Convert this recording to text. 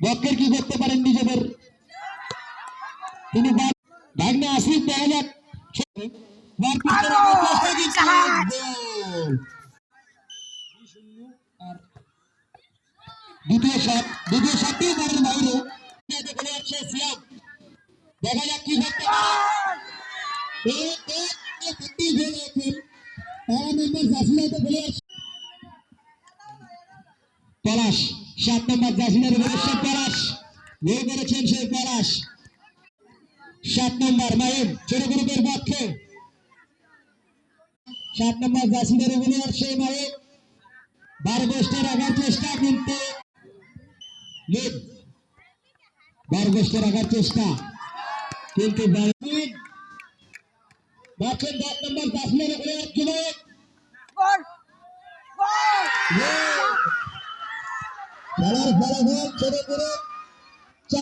বক্কের কি করতে পারেন নিজেদের তিনি বা- ভাগ্নে আসিফ দেখা যাক মারপিট করে চেষ্টা দিচ্ছে। গোল। আর দ্বিতীয় শট দ্বিতীয় শটটি করেন বাইরে এতে চলে যাচ্ছে সিয়াম দেখা যাক কি করতে পারে এই তারা নম্বর জাসিলাতে চলে যাচ্ছে পলাশ। সাত গোল করেছেন সেই পলাশ। সাত নম্বর মাইম ছোট গ্রুপের পক্ষে। সাত নম্বর জাসিলের অভিনয়ের সেই মাইম বার গোষ্ঠে রাখার চেষ্টা কিন্তু লিড বার গোষ্ঠে চেষ্টা কিন্তু দেখেন দশ নম্বর জাসিলের অভিনয়ের যুবক খেলার ফলাফল ছোট গ্রুপ